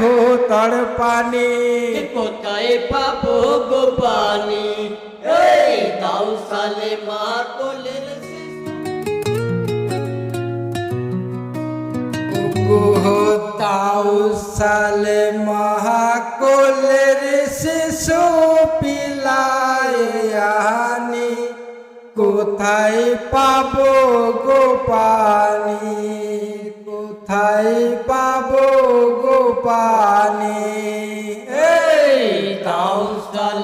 দেখো তর পানি। কোথায় পাবো গো পানি? এই দাও সালে মা কোলের তাও সালে মহাকোলের শিশু পিলায়ানি কোথায় পাবো গো পানি? কোথায়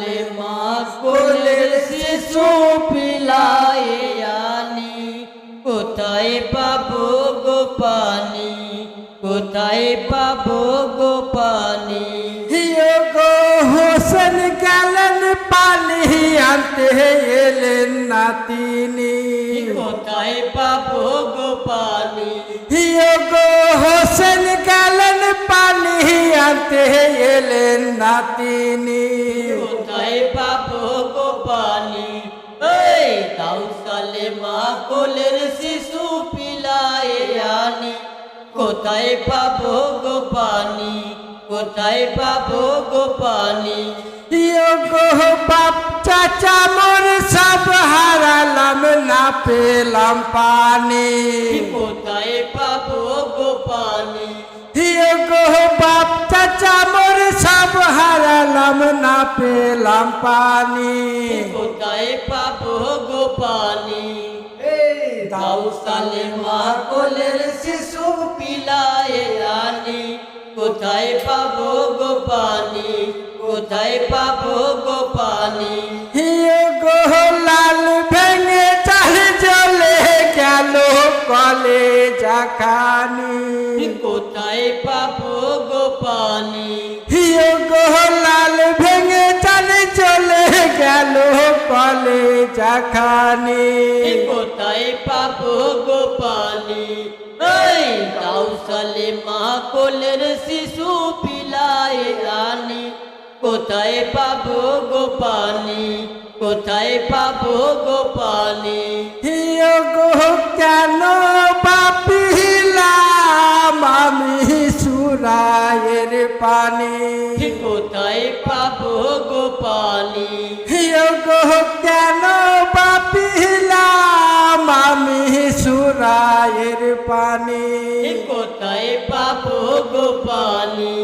সালে মা কোলের শিশু পিলায় আনি কোথায় পাবো গো পানি কোথায় পাবো গো পানি হিয় গো হোসেন গেলেন পানি আনতে এলেন নাতিনি কোথায় পাবো গো পানি হিয় গো হোসেন গেলেন পানি আনতে এলেন নাতিনি কোথায় পাবো গো পানি এই দাও সালে মা কোলের শিশু পিলায় আনি। কোথায় পাবো গো পানি কোথায় পাবো গো পানি গো বাপ চাচা মোর সব হারালাম না পেলাম পানি। কোথায় পাবো হারালাম না পেলাম পানি। কোথায় পাবো গো পানি? দাও সালে মা কোলের শিশু পিলায় আনি কোথায় পাবো গো পানি? কোথায় পাবো গো পানি? হিয় গো লাল ভেঙে চাল চলে গেল কলে জাখানি কোথায় পাবো গো পানি? জাখানি কোথায় পাবো গো পানি এই দাও সালে মা কোলের শিশু পিলায় আনি কোথায় পাবো গো পানি কোথায় পাবো গো পানি হিয় গো কেন পাপিলাম আমি সুরায়ের পানি? কোথায় পাবো গো পানি হিয় গো কেন সুরায়ের পানি। কোথায় পাবো গো পানি।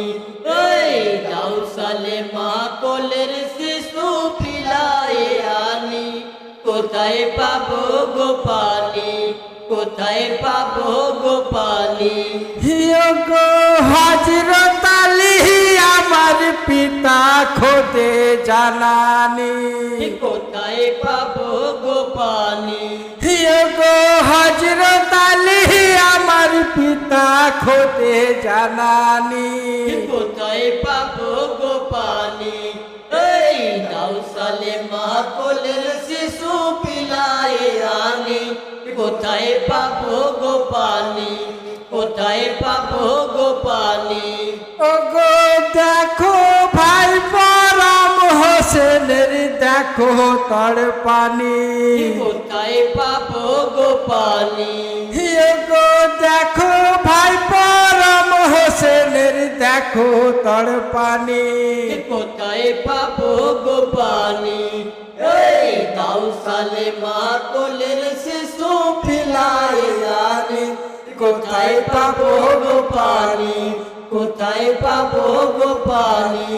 এই দাও সালে মা কোলের শিশু পিলায় আনি। কোথায় পাবো গো পানি? কোথায় পাবো গো পানি? হিয় গো হজরত আলী আমার পিতা খোদে জানানি। কোথায় পাবো গো পানি। পিতা খোদে জানানি। কোথায় পাবো গো পানি এই দাও সালে মা কোলের শিশু পিলায় আনি। কোথায় পাবো গো পানি কোথায় পাবো গো পানি ও গো দেখো ভাই পরম হোসেনের দেখো তর পানি কোথায় পাবো গো পানি তর পানি। কোথায় পাবো গো পানি? এই দাও সালে মা কোলের শিশু পিলায় আনি। কোথায় পাবো গো পানি? কোথায় পাবো গো পানি?